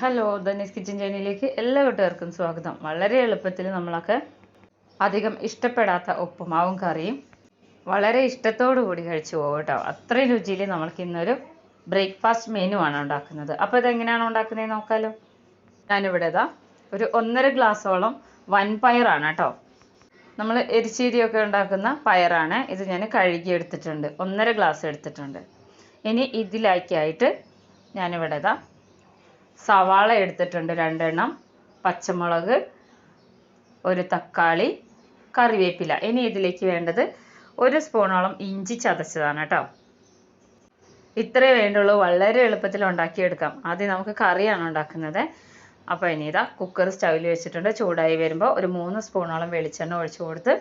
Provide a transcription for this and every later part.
Hello Dhani's kitchen ചാനലിലേക്ക് എല്ലാ കൂട്ടുകാർക്കും സ്വാഗതം. വളരെ എളുപ്പത്തിൽ നമ്മളൊക്കെ അധികം ഇഷ്ടപ്പെടാത്ത ഉപ്പുമാവും കറിയും വളരെ ഇഷ്ടത്തോടു കൂടി കഴിച്ചു പോകും കേട്ടോ. അത്രയും രുചിയിൽ നമ്മൾക്ക് ഇന്നൊരു ബ്രേക്ക്ഫാസ്റ്റ് മെനു ആണ് ഉണ്ടാക്കുന്നത്. അപ്പോൾ ഇതെങ്ങനെയാണ് ഉണ്ടാക്കുന്നത് നോക്കാലോ? ഞാനിവിടെ ഇതാ ഒരു ഒന്നര ഗ്ലാസ്സോളം വൻപയറാണ് കേട്ടോ. നമ്മൾ എരിശ്ശേരിയൊക്കെ ഉണ്ടാക്കുന്ന പയറാണ്. ഇത് ഞാൻ കഴുകി എടുത്തിട്ടുണ്ട് ഒന്നര ഗ്ലാസ് എടുത്തിട്ടുണ്ട്. ഇനി ഇതിലേക്കായിട്ട് ഞാനിവിടെ ഇതാ സവാള എടുത്തിട്ടുണ്ട് രണ്ടെണ്ണം പച്ചമുളക് ഒരു തക്കാളി കറിവേപ്പില. ഇനി ഇതിലേക്ക് വേണ്ടത് ഒരു സ്പൂണോളം ഇഞ്ചി ചതച്ചതാണ് കേട്ടോ. ഇത്രേ വേണ്ടുള്ളൂ. വളരെ എളുപ്പത്തിൽ ഉണ്ടാക്കിയെടുക്കാം. ആദ്യം നമുക്ക് കറിയാണ് ഉണ്ടാക്കുന്നത്. അപ്പോൾ ഇനി ഇതാ കുക്കർ സ്റ്റൗവിൽ വെച്ചിട്ടുണ്ട്. ചൂടായി വരുമ്പോൾ ഒരു മൂന്ന് സ്പൂണോളം വെളിച്ചെണ്ണ ഒഴിച്ചു കൊടുത്ത്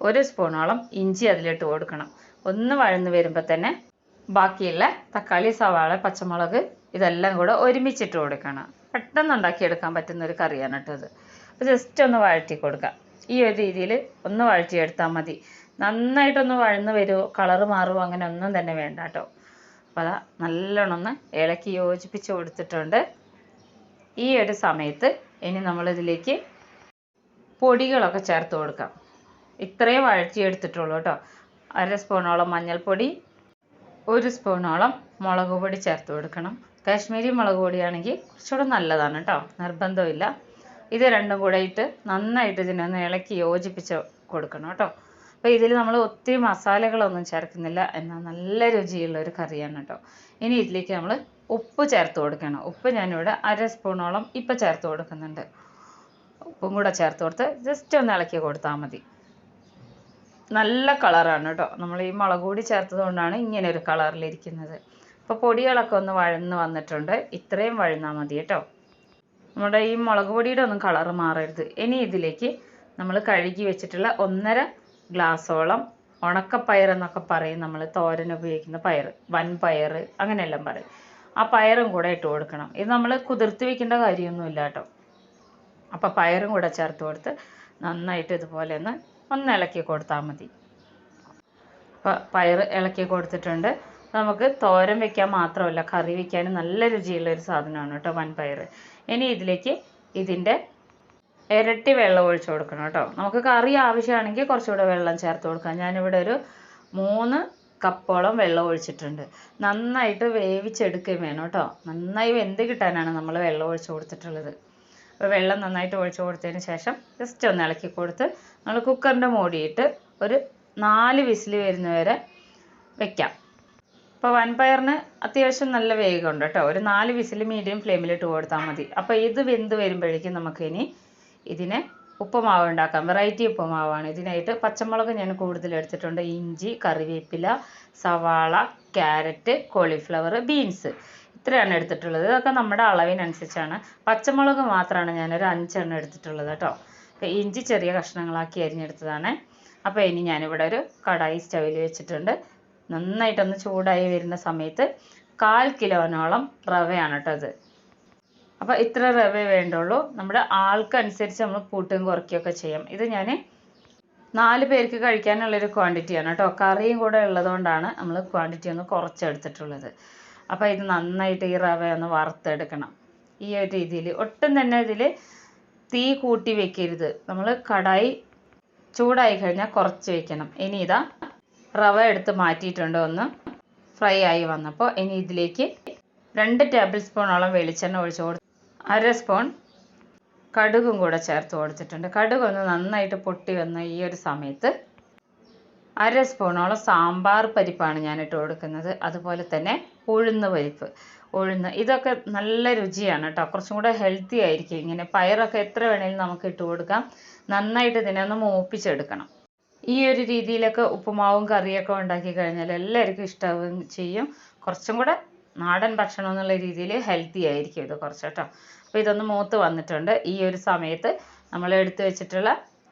ഒരു സ്പൂണോളം ഇഞ്ചി അതിലിട്ട് കൊടുക്കണം. ഒന്ന് വഴന്ന് വരുമ്പോൾ തന്നെ ബാക്കിയുള്ള തക്കാളി സവാള പച്ചമുളക് ഇതെല്ലാം കൂടെ ഒരുമിച്ചിട്ട് കൊടുക്കണം. പെട്ടെന്ന് ഉണ്ടാക്കിയെടുക്കാൻ പറ്റുന്ന ഒരു കറിയാണ് കേട്ടോ ഇത്. അപ്പോൾ ജസ്റ്റ് ഒന്ന് വഴറ്റി കൊടുക്കാം. ഈ ഒരു രീതിയിൽ ഒന്ന് വഴറ്റിയെടുത്താൽ മതി. നന്നായിട്ടൊന്ന് വഴന്ന് വരുമോ കളറ് മാറുമോ അങ്ങനെ ഒന്നും തന്നെ വേണ്ട കേട്ടോ. അപ്പോൾ അതാ നല്ലോണം ഒന്ന് ഇളക്കി യോജിപ്പിച്ച് കൊടുത്തിട്ടുണ്ട്. ഈ ഒരു സമയത്ത് ഇനി നമ്മളിതിലേക്ക് പൊടികളൊക്കെ ചേർത്ത് കൊടുക്കാം. ഇത്രയും വഴറ്റിയെടുത്തിട്ടുള്ളൂ കേട്ടോ. അര സ്പൂണോളം മഞ്ഞൾപ്പൊടി ഒരു സ്പൂണോളം മുളക് പൊടി ചേർത്ത് കൊടുക്കണം. കാശ്മീരി മുളക് പൊടിയാണെങ്കിൽ കുറച്ചുകൂടെ നല്ലതാണ് കേട്ടോ നിർബന്ധമില്ല ഇത് രണ്ടും കൂടെ ഇട്ട് നന്നായിട്ട് ഇതിനൊന്ന് ഇളക്കി യോജിപ്പിച്ച് കൊടുക്കണം കേട്ടോ അപ്പോൾ ഇതിൽ നമ്മൾ ഒത്തിരി മസാലകളൊന്നും ചേർക്കുന്നില്ല. എന്നാൽ നല്ല രുചിയുള്ള ഒരു കറിയാണ് കേട്ടോ ഇനി ഇതിലേക്ക് നമ്മൾ ഉപ്പ് ചേർത്ത് കൊടുക്കണം. ഉപ്പ് ഞാനിവിടെ അര സ്പൂണോളം ഇപ്പം ചേർത്ത് കൊടുക്കുന്നുണ്ട്. ഉപ്പും കൂടെ ചേർത്ത് കൊടുത്ത് ജസ്റ്റ് ഒന്ന് ഇളക്കി കൊടുത്താൽ മതി. നല്ല കളറാണ് കേട്ടോ നമ്മൾ ഈ മുളക് പൊടി ചേർത്തത് കൊണ്ടാണ് ഇങ്ങനെ ഒരു കളറിലിരിക്കുന്നത്. അപ്പോൾ പൊടികളൊക്കെ ഒന്ന് വഴന്ന് വന്നിട്ടുണ്ട്. ഇത്രയും വഴന്നാൽ മതി കേട്ടോ. നമ്മുടെ ഈ മുളക് പൊടിയുടെ ഒന്നും കളറ് മാറരുത്. ഇനി ഇതിലേക്ക് നമ്മൾ കഴുകി വെച്ചിട്ടുള്ള ഒന്നര ഗ്ലാസോളം ഉണക്കപ്പയർ എന്നൊക്കെ പറയും നമ്മൾ തോരൻ ഉപയോഗിക്കുന്ന പയർ വൻപയർ അങ്ങനെയെല്ലാം പറയും. ആ പയറും കൂടെ ഇട്ട് കൊടുക്കണം. ഇത് നമ്മൾ കുതിർത്ത് വെക്കേണ്ട കാര്യമൊന്നുമില്ല കേട്ടോ. അപ്പോൾ പയറും കൂടെ ചേർത്ത് കൊടുത്ത് നന്നായിട്ട് ഇതുപോലെ ഒന്ന് ഒന്ന് ഇളക്കി കൊടുത്താൽ മതി. അപ്പോൾ പയർ ഇളക്കി കൊടുത്തിട്ടുണ്ട്. നമുക്ക് തോരൻ വെക്കാൻ മാത്രമല്ല കറി വെക്കാനും നല്ല രുചിയുള്ള ഒരു സാധനമാണ് കേട്ടോ വൻപയർ. ഇനി ഇതിലേക്ക് ഇതിന്റെ ഇരട്ടി വെള്ളം ഒഴിച്ചു കൊടുക്കണം കേട്ടോ. നമുക്ക് കറി ആവശ്യമാണെങ്കിൽ കുറച്ചുകൂടെ വെള്ളം ചേർത്ത് കൊടുക്കാം. ഞാനിവിടെ ഒരു മൂന്ന് കപ്പോളം വെള്ളം ഒഴിച്ചിട്ടുണ്ട്. നന്നായിട്ട് വേവിച്ചെടുക്കുകയും വേണം കേട്ടോ. നന്നായി വെന്ത് കിട്ടാനാണ് നമ്മൾ വെള്ളം ഒഴിച്ചു കൊടുത്തിട്ടുള്ളത്. അപ്പോൾ വെള്ളം നന്നായിട്ട് ഒഴിച്ചു കൊടുത്തതിന് ശേഷം ജസ്റ്റ് ഒന്ന് ഇളക്കി കൊടുത്ത് നമ്മൾ കുക്കറിന്റെ മൂടിയിട്ട് ഒരു നാല് വിസിൽ വരുന്നവരെ വെക്കാം. അപ്പോൾ വൻപയറിന് അത്യാവശ്യം നല്ല വേഗമുണ്ട് കേട്ടോ. ഒരു നാല് വിസിൽ മീഡിയം ഫ്ലെയിമിലിട്ട് കൊടുത്താൽ മതി. അപ്പോൾ ഇത് വെന്ത് വരുമ്പോഴേക്കും നമുക്കിനി ഇതിനെ ഉപ്പുമാവ് ഉണ്ടാക്കാം. വെറൈറ്റി ഉപ്പുമാവാണ്. ഇതിനായിട്ട് പച്ചമുളക് ഞാൻ കൂടുതൽ എടുത്തിട്ടുണ്ട്. ഇഞ്ചി കറിവേപ്പില സവാള ക്യാരറ്റ് കോളിഫ്ലവർ ബീൻസ് ഇത്രയാണ് എടുത്തിട്ടുള്ളത്. ഇതൊക്കെ നമ്മുടെ അളവിനനുസരിച്ചാണ്. പച്ചമുളക് മാത്രമാണ് ഞാനൊരു അഞ്ചെണ്ണം എടുത്തിട്ടുള്ളത് കേട്ടോ. ഇഞ്ചി ചെറിയ കഷ്ണങ്ങളാക്കി അരിഞ്ഞെടുത്തതാണ്. അപ്പോൾ ഇനി ഞാനിവിടെ ഒരു കടായി സ്റ്റവിൽ വെച്ചിട്ടുണ്ട്. നന്നായിട്ടൊന്ന് ചൂടായി വരുന്ന സമയത്ത് കാൽ കിലോനോളം റവയാണ് കേട്ടോ ഇത് അപ്പോൾ ഇത്ര റവ വേണ്ടുള്ളൂ. നമ്മുടെ ആൾക്കനുസരിച്ച് നമ്മൾ കൂട്ടും കുറയ്ക്കുകയൊക്കെ ചെയ്യാം. ഇത് ഞാൻ നാല് പേർക്ക് കഴിക്കാനുള്ളൊരു ക്വാണ്ടിറ്റിയാണ് കേട്ടോ കറിയും കൂടെ ഉള്ളതുകൊണ്ടാണ് നമ്മൾ ക്വാണ്ടിറ്റി ഒന്ന് കുറച്ചെടുത്തിട്ടുള്ളത്. അപ്പോൾ ഇത് നന്നായിട്ട് ഈ റവ ഒന്ന് വറുത്തെടുക്കണം. ഈ ഒരു രീതിയിൽ ഒട്ടും തന്നെ ഇതിൽ തീ കൂട്ടി വെക്കരുത്. നമ്മൾ കടായി ചൂടായി കഴിഞ്ഞാൽ കുറച്ച് വെക്കണം. ഇനി ഇതാ റവ എടുത്ത് മാറ്റിയിട്ടുണ്ട് ഒന്ന്. ഫ്രൈ ആയി വന്നപ്പോൾ ഇനി ഇതിലേക്ക് രണ്ട് ടേബിൾ സ്പൂണോളം വെളിച്ചെണ്ണ ഒഴിച്ച് കൊടുത്ത് അര സ്പൂൺ കടുകും കൂടെ ചേർത്ത് കൊടുത്തിട്ടുണ്ട്. കടുക് ഒന്ന് നന്നായിട്ട് പൊട്ടി വന്ന ഈ ഒരു സമയത്ത് അര സ്പൂണോളം സാമ്പാർ പരിപ്പാണ് ഞാൻ കൊടുക്കുന്നത്. അതുപോലെ തന്നെ ഉഴുന്ന് പരിപ്പ്. ഉഴുന്ന് ഇതൊക്കെ നല്ല രുചിയാണ് കേട്ടോ കുറച്ചും കൂടെ ഹെൽത്തി ആയിരിക്കും. ഇങ്ങനെ പയറൊക്കെ എത്ര വേണേലും നമുക്ക് ഇട്ട് കൊടുക്കാം. നന്നായിട്ട് ഇതിനെ ഒന്ന് മൂപ്പിച്ചെടുക്കണം. ഈ ഒരു രീതിയിലൊക്കെ ഉപ്പുമാവും കറിയൊക്കെ ഉണ്ടാക്കി കഴിഞ്ഞാൽ എല്ലാവർക്കും ഇഷ്ടാവുകയും ചെയ്യും. കുറച്ചും കൂടെ നാടൻ ഭക്ഷണം എന്നുള്ള രീതിയിൽ ഹെൽത്തി ആയിരിക്കും ഇത് കുറച്ച് കേട്ടോ. അപ്പോൾ ഇതൊന്ന് മൂത്ത് വന്നിട്ടുണ്ട്. ഈ ഒരു സമയത്ത് നമ്മൾ എടുത്തു വെച്ചിട്ടുള്ള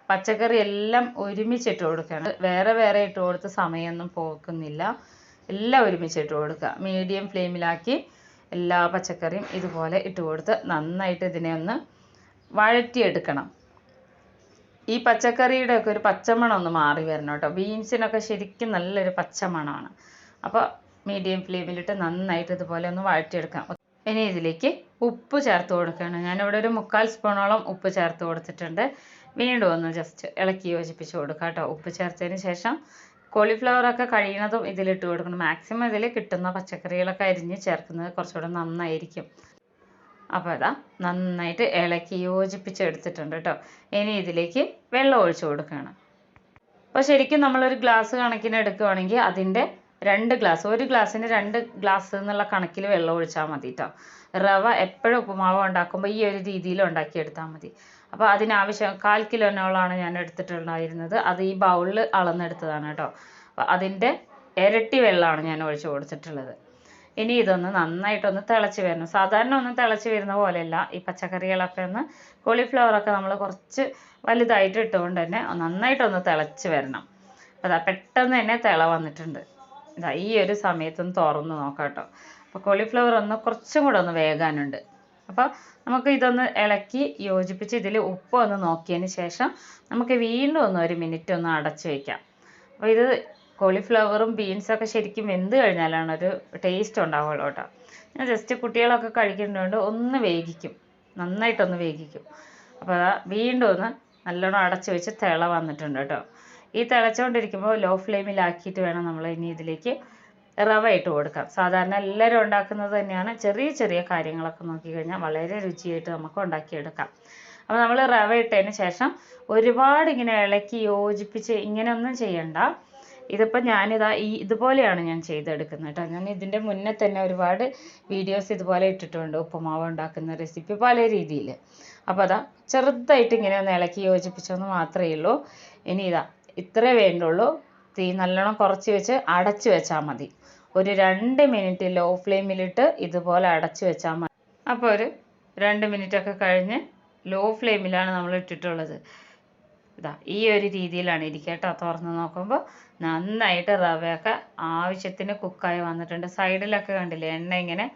പച്ചക്കറി എല്ലാം ഒരുമിച്ചിട്ട് കൊടുക്കുകയാണ് വേറെ വേറെ ഇട്ട് കൊടുത്ത് സമയമൊന്നും പോക്കുന്നില്ല. എല്ലാം ഒരുമിച്ചിട്ട് കൊടുക്കുക. മീഡിയം ഫ്ലെയിമിലാക്കി എല്ലാ പച്ചക്കറിയും ഇതുപോലെ ഇട്ട് കൊടുത്ത് നന്നായിട്ട് ഇതിനെ ഒന്ന് വഴറ്റിയെടുക്കണം. ഈ പച്ചക്കറിയുടെ ഒക്കെ ഒരു പച്ചമണം ഒന്ന് മാറി വരണം കേട്ടോ. ബീൻസിനൊക്കെ ശരിക്കും നല്ലൊരു പച്ചമണമാണ്. അപ്പോൾ മീഡിയം ഫ്ലെയിമിലിട്ട് നന്നായിട്ട് ഇതുപോലെ ഒന്ന് വഴറ്റിയെടുക്കാം. ഇനി ഇതിലേക്ക് ഉപ്പ് ചേർത്ത് കൊടുക്കുകയാണ്. ഞാനിവിടെ ഒരു മുക്കാൽ സ്പൂണോളം ഉപ്പ് ചേർത്ത് കൊടുത്തിട്ടുണ്ട്. വീണ്ടും ഒന്ന് ജസ്റ്റ് ഇളക്കി യോജിപ്പിച്ച് കൊടുക്കുക കേട്ടോ. ഉപ്പ് ചേർത്തതിന് ശേഷം കോളിഫ്ലവർ ഒക്കെ കഴിയുന്നതും ഇതിലിട്ട് കൊടുക്കണം. മാക്സിമം ഇതിൽ കിട്ടുന്ന പച്ചക്കറികളൊക്കെ അരിഞ്ഞ് ചേർക്കുന്നത് കുറച്ചുകൂടെ നന്നായിരിക്കും. അപ്പോൾ ഇതാ നന്നായിട്ട് ഇളക്കി യോജിപ്പിച്ചെടുത്തിട്ടുണ്ട് കേട്ടോ ഇനി ഇതിലേക്ക് വെള്ളം ഒഴിച്ചു കൊടുക്കുകയാണ് അപ്പോൾ ശരിക്കും നമ്മളൊരു ഗ്ലാസ് കണക്കിന് എടുക്കുകയാണെങ്കിൽ അതിന്റെ രണ്ട് ഗ്ലാസ് ഒരു ഗ്ലാസ്സിന് രണ്ട് ഗ്ലാസ് എന്നുള്ള കണക്കിൽ വെള്ളം ഒഴിച്ചാൽ മതി കേട്ടോ റവ എപ്പോഴും ഉപ്പുമാവ് ഉണ്ടാക്കുമ്പോൾ ഈ ഒരു രീതിയിൽ ഉണ്ടാക്കിയെടുത്താൽ മതി. അപ്പോൾ അതിനാവശ്യം കാൽ കിലോനോളാണ് ഞാൻ എടുത്തിട്ടുണ്ടായിരുന്നത്. അത് ഈ ബൗളിൽ അളന്നെടുത്തതാണ് കേട്ടോ അപ്പോൾ അതിന്റെ ഇരട്ടി വെള്ളമാണ് ഞാൻ ഒഴിച്ച് കൊടുത്തിട്ടുള്ളത്. ഇനി ഇതൊന്ന് നന്നായിട്ടൊന്ന് തിളച്ച് വരണം. സാധാരണ ഒന്നും തിളച്ച് വരുന്ന പോലെയല്ല. ഈ പച്ചക്കറികളൊക്കെ ഒന്ന് കോളിഫ്ലവറൊക്കെ നമ്മൾ കുറച്ച് വലുതായിട്ട് ഇട്ടുകൊണ്ട് തന്നെ നന്നായിട്ടൊന്ന് തിളച്ച് വരണം. അതാ പെട്ടെന്ന് തന്നെ തിള വന്നിട്ടുണ്ട്. ഇതാ ഈ ഒരു സമയത്തൊന്ന് തുറന്ന് നോക്കാം കേട്ടോ. അപ്പോൾ കോളിഫ്ലവർ ഒന്ന് കുറച്ചും കൂടെ ഒന്ന് വേകാനുണ്ട്. അപ്പോൾ നമുക്ക് ഇതൊന്ന് ഇളക്കി യോജിപ്പിച്ച് ഇതിൽ ഉപ്പ് ഒന്ന് നോക്കിയതിന് ശേഷം നമുക്ക് വീണ്ടും ഒന്ന് ഒരു മിനിറ്റ് ഒന്ന് അടച്ച് വയ്ക്കാം അപ്പോൾ ഇത് കോളിഫ്ലവറും ബീൻസൊക്കെ ശരിക്കും വെന്ത് കഴിഞ്ഞാലാണ് ഒരു ടേസ്റ്റ് ഉണ്ടാവുള്ളൂ കേട്ടോ. ഞാൻ ജസ്റ്റ് കുട്ടികളൊക്കെ കഴിക്കുന്നതുകൊണ്ട് ഒന്ന് വേവിക്കും. നന്നായിട്ടൊന്ന് വേഗിക്കും അപ്പോൾ അതാ വീണ്ടും ഒന്ന് നല്ലോണം അടച്ച് വെച്ച് തിള വന്നിട്ടുണ്ട് കേട്ടോ. ഈ തിളച്ചുകൊണ്ടിരിക്കുമ്പോൾ ലോ ഫ്ലെയിമിലാക്കിയിട്ട് വേണം നമ്മൾ ഇനി ഇതിലേക്ക് റവ ഇട്ട് കൊടുക്കാം. സാധാരണ എല്ലാവരും ഉണ്ടാക്കുന്നത് തന്നെയാണ് ചെറിയ ചെറിയ കാര്യങ്ങളൊക്കെ നോക്കിക്കഴിഞ്ഞാൽ വളരെ രുചിയായിട്ട് നമുക്ക് ഉണ്ടാക്കിയെടുക്കാം. അപ്പോൾ നമ്മൾ റവ ഇട്ടതിന് ശേഷം ഒരുപാട് ഇങ്ങനെ ഇളക്കി യോജിപ്പിച്ച് ഇങ്ങനെയൊന്നും ചെയ്യണ്ട. ഇതിപ്പോൾ ഞാനിതാ ഈ ഇതുപോലെയാണ് ഞാൻ ചെയ്തെടുക്കുന്നത് കേട്ടോ. ഞാൻ ഇതിന്റെ മുന്നേ തന്നെ ഒരുപാട് വീഡിയോസ് ഇതുപോലെ ഇട്ടിട്ടുണ്ട്. ഉപ്പുമാവ് ഉണ്ടാക്കുന്ന റെസിപ്പി പല രീതിയിൽ അപ്പോൾ അതാ ചെറുതായിട്ട് ഇങ്ങനെ ഒന്ന് ഇളക്കി യോജിപ്പിച്ചെന്ന് മാത്രമേ ഉള്ളൂ. ഇനി ഇതാ ഇത്രേ വേണ്ടുള്ളൂ. തീ നല്ലോണം കുറച്ച് വെച്ച് അടച്ച് വെച്ചാൽ മതി. ഒരു രണ്ട് മിനിറ്റ് ലോ ഫ്ലെയിമിലിട്ട് ഇതുപോലെ അടച്ച് വെച്ചാൽ മതി. അപ്പോൾ ഒരു രണ്ട് മിനിറ്റ് ഒക്കെ കഴിഞ്ഞ് ലോ ഫ്ലെയിമിലാണ് നമ്മൾ ഇട്ടിട്ടുള്ളത്. ഇതാ ഈ ഒരു രീതിയിലാണ് ഇരിക്കുക കേട്ടോ. തുറന്ന് നോക്കുമ്പോൾ നന്നായിട്ട് റവയൊക്കെ ആവശ്യത്തിന് കുക്കായി വന്നിട്ടുണ്ട്. സൈഡിലൊക്കെ കണ്ടില്ലേ എണ്ണ ഇങ്ങനെ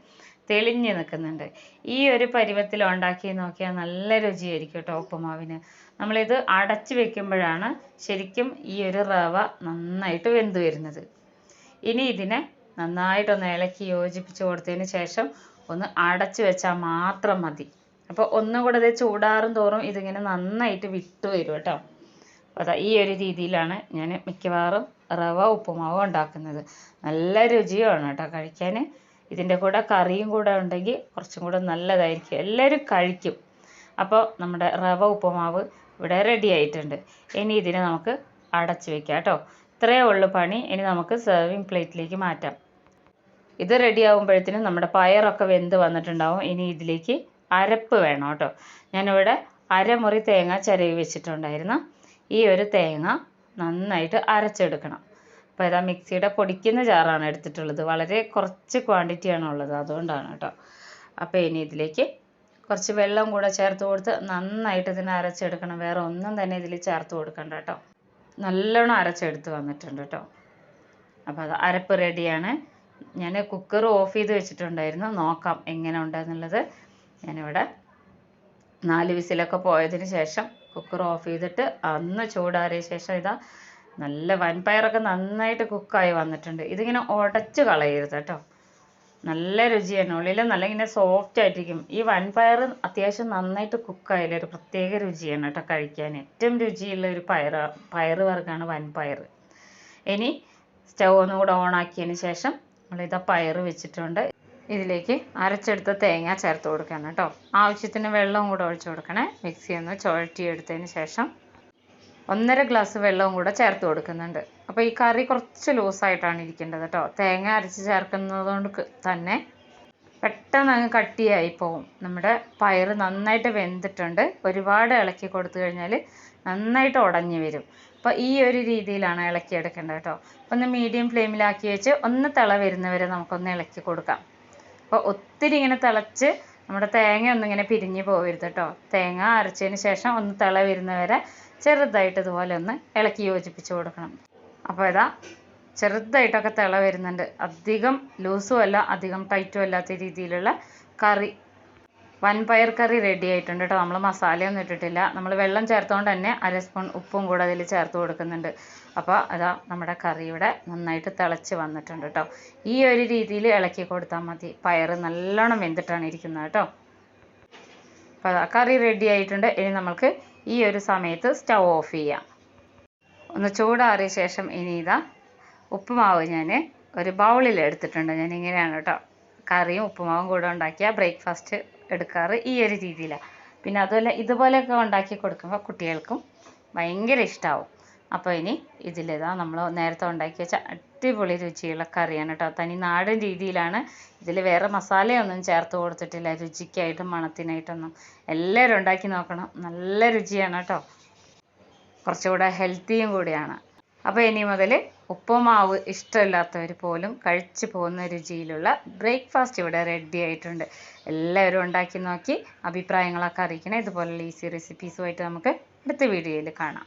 തെളിഞ്ഞ് നിൽക്കുന്നുണ്ട്. ഈ ഒരു പരുവത്തിൽ ഉണ്ടാക്കി നോക്കിയാൽ നല്ല രുചിയായിരിക്കും കേട്ടോ ഉപ്പുമാവിന്. നമ്മളിത് അടച്ച് വെക്കുമ്പോഴാണ് ശരിക്കും ഈ ഒരു റവ നന്നായിട്ട് വെന്ത് വരുന്നത്. ഇനി ഇതിനെ നന്നായിട്ടൊന്ന് ഇളക്കി യോജിപ്പിച്ച് കൊടുത്തതിന് ശേഷം ഒന്ന് അടച്ച് വെച്ചാൽ മാത്രം മതി. അപ്പോൾ ഒന്നും കൂടെ ഇത് ചൂടാറും തോറും ഇതിങ്ങനെ നന്നായിട്ട് വിട്ട് വരും കേട്ടോ. അതാ ഈ ഒരു രീതിയിലാണ് ഞാൻ മിക്കവാറും റവ ഉപ്പുമാവ് ഉണ്ടാക്കുന്നത്. നല്ല രുചിയാണ് കേട്ടോ കഴിക്കാൻ. ഇതിന്റെ കൂടെ കറിയും കൂടെ ഉണ്ടെങ്കിൽ കുറച്ചും കൂടെ നല്ലതായിരിക്കും. എല്ലാവരും കഴിക്കും. അപ്പോൾ നമ്മുടെ റവ ഉപ്പുമാവ് ഇവിടെ റെഡി ആയിട്ടുണ്ട്. ഇനി ഇതിനെ നമുക്ക് അടച്ചു വെക്കാം കേട്ടോ. ഇത്രയേ ഉള്ളൂ പണി. ഇനി നമുക്ക് സെർവിങ് പ്ലേറ്റിലേക്ക് മാറ്റാം. ഇത് റെഡി ആകുമ്പോഴത്തേനും നമ്മുടെ പയറൊക്കെ വെന്ത് വന്നിട്ടുണ്ടാവും. ഇനി ഇതിലേക്ക് അരപ്പ് വേണം കേട്ടോ. ഞാനിവിടെ അരമുറി തേങ്ങ ചിരവി വെച്ചിട്ടുണ്ടായിരുന്നു. ഈ ഒരു തേങ്ങ നന്നായിട്ട് അരച്ചെടുക്കണം. അപ്പോൾ ഇതാ മിക്സിയുടെ പൊടിക്കുന്ന ജാറാണ് എടുത്തിട്ടുള്ളത്. വളരെ കുറച്ച് ക്വാണ്ടിറ്റിയാണ് ഉള്ളത് അതുകൊണ്ടാണ് കേട്ടോ. അപ്പോൾ ഇനി ഇതിലേക്ക് കുറച്ച് വെള്ളം കൂടെ ചേർത്ത് കൊടുത്ത് നന്നായിട്ട് ഇതിനെ അരച്ചെടുക്കണം. വേറെ ഒന്നും തന്നെ ഇതിൽ ചേർത്ത് കൊടുക്കണ്ട കേട്ടോ. നല്ലോണം അരച്ചെടുത്ത് വന്നിട്ടുണ്ട് കേട്ടോ. അപ്പോൾ അത് അരപ്പ് റെഡിയാണ് ഞാൻ കുക്കർ ഓഫ് ചെയ്ത് വെച്ചിട്ടുണ്ടായിരുന്നു. നോക്കാം എങ്ങനെ ഉണ്ടെന്നുള്ളത്. ഞാനിവിടെ നാല് വിസിലൊക്കെ പോയതിന് ശേഷം കുക്കർ ഓഫ് ചെയ്തിട്ട് അന്ന് ചൂടാറിയ ശേഷം ഇതാ നല്ല വൻപയറൊക്കെ നന്നായിട്ട് കുക്കായി വന്നിട്ടുണ്ട്. ഇതിങ്ങനെ ഉടച്ച് കളയരുത് കേട്ടോ. നല്ല രുചിയാണ് ഉള്ളിൽ നല്ല ഇങ്ങനെ സോഫ്റ്റ് ആയിട്ടിരിക്കും. ഈ വൻപയർ അത്യാവശ്യം നന്നായിട്ട് കുക്കായാലും ഒരു പ്രത്യേക രുചിയാണ് കേട്ടോ കഴിക്കാൻ. ഏറ്റവും രുചിയുള്ള ഒരു പയർ പയർ വർഗമാണ് വൻപയർ. ഇനി സ്റ്റൗ ഒന്നും കൂടെ ഓണാക്കിയതിന് ശേഷം നമ്മളിതാ പയർ വെച്ചിട്ടുണ്ട്. ഇതിലേക്ക് അരച്ചെടുത്ത തേങ്ങ ചേർത്ത് കൊടുക്കണം കേട്ടോ. ആവശ്യത്തിന് വെള്ളവും കൂടെ ഒഴിച്ച് കൊടുക്കണേ. മിക്സി ഒന്ന് ചുഴറ്റിയെടുത്തതിന് ശേഷം ഒന്നര ഗ്ലാസ് വെള്ളവും കൂടെ ചേർത്ത് കൊടുക്കുന്നുണ്ട്. അപ്പോൾ ഈ കറി കുറച്ച് ലൂസായിട്ടാണ് ഇരിക്കേണ്ടത് കേട്ടോ. തേങ്ങ അരച്ച് ചേർക്കുന്നത് കൊണ്ട് തന്നെ പെട്ടെന്ന് അങ്ങ് കട്ടിയായി പോകും നമ്മുടെ പയർ നന്നായിട്ട് വെന്തിട്ടുണ്ട്. ഒരുപാട് ഇളക്കി കൊടുത്തു കഴിഞ്ഞാൽ നന്നായിട്ട് ഉടഞ്ഞു വരും. അപ്പോൾ ഈ ഒരു രീതിയിലാണ് ഇളക്കി ഇളക്കിയെടുക്കേണ്ടത് കേട്ടോ. ഒന്ന് മീഡിയം ഫ്ലെയിമിലാക്കി വെച്ച് ഒന്ന് തിള വരുന്നവരെ നമുക്കൊന്ന് ഇളക്കി കൊടുക്കാം. അപ്പോൾ ഒത്തിരി ഇങ്ങനെ തിളച്ച് നമ്മുടെ തേങ്ങ ഒന്നും ഇങ്ങനെ പിരിഞ്ഞ് പോകരുത് കേട്ടോ തേങ്ങ അരച്ചതിന് ശേഷം ഒന്ന് തിള വരുന്നവരെ ചെറുതായിട്ട് ഇതുപോലെ ഒന്ന് ഇളക്കി യോജിപ്പിച്ച് കൊടുക്കണം. അപ്പോൾ ഇതാ ചെറുതായിട്ടൊക്കെ തിള വരുന്നുണ്ട്. അധികം ലൂസും അല്ല അധികം ടൈറ്റും അല്ലാത്ത രീതിയിലുള്ള കറി വൻപയർ കറി റെഡി ആയിട്ടുണ്ട് കേട്ടോ. നമ്മൾ മസാലയൊന്നും ഇട്ടിട്ടില്ല. നമ്മൾ വെള്ളം ചേർത്തുകൊണ്ട് തന്നെ അര സ്പൂൺ ഉപ്പും കൂടെ അതിൽ ചേർത്ത് കൊടുക്കുന്നുണ്ട്. അപ്പോൾ അതാ നമ്മുടെ കറി ഇവിടെ നന്നായിട്ട് തിളച്ച് വന്നിട്ടുണ്ട് കേട്ടോ. ഈ ഒരു രീതിയിൽ ഇളക്കി കൊടുത്താൽ മതി. പയർ നല്ലോണം വെന്തിട്ടാണ് ഇരിക്കുന്നത് കേട്ടോ. അപ്പോൾ കറി റെഡി ആയിട്ടുണ്ട്. ഇനി നമുക്ക് ഈ ഒരു സമയത്ത് സ്റ്റൗ ഓഫ് ചെയ്യാം. ഒന്ന് ചൂടാറിയ ശേഷം ഇനി ഇതാ ഉപ്പുമാവ് ഞാൻ ഒരു ബൗളിൽ എടുത്തിട്ടുണ്ട്. ഞാൻ ഇങ്ങനെയാണ് കേട്ടോ. കറിയും ഉപ്പുമാവും കൂടെ ഉണ്ടാക്കിയ ബ്രേക്ക്ഫാസ്റ്റ് എടുക്കാറ് ഈ ഒരു രീതിയിലാണ് പിന്നെ അതുപോലെ ഇതുപോലെയൊക്കെ ഉണ്ടാക്കി കൊടുക്കുമ്പോൾ കുട്ടികൾക്കും ഭയങ്കര ഇഷ്ടമാവും അപ്പോൾ ഇനി ഇതിലിതാ നമ്മൾ നേരത്തെ ഉണ്ടാക്കി വെച്ച അടിപൊളി രുചിയുള്ള കറിയാണ് കേട്ടോ. തനി നാടൻ രീതിയിലാണ് ഇതിൽ വേറെ മസാലയൊന്നും ചേർത്ത് കൊടുത്തിട്ടില്ല. രുചിക്കായിട്ടും മണത്തിനായിട്ടൊന്നും. എല്ലാവരും ഉണ്ടാക്കി നോക്കണം. നല്ല രുചിയാണ് കേട്ടോ. കുറച്ചുകൂടെ ഹെൽത്തിയും കൂടിയാണ്. അപ്പോൾ ഇനി മുതൽ ഉപ്പുമാവ് ഇഷ്ടമില്ലാത്തവർ പോലും കഴിച്ചു പോകുന്ന രുചിയിലുള്ള ബ്രേക്ക്ഫാസ്റ്റ് ഇവിടെ റെഡി ആയിട്ടുണ്ട്. എല്ലാവരും ഉണ്ടാക്കി നോക്കി അഭിപ്രായങ്ങളൊക്കെ അറിയിക്കണേ. ഇതുപോലുള്ള ഈസി റെസിപ്പീസുമായിട്ട് നമുക്ക് അടുത്ത വീഡിയോയിൽ കാണാം.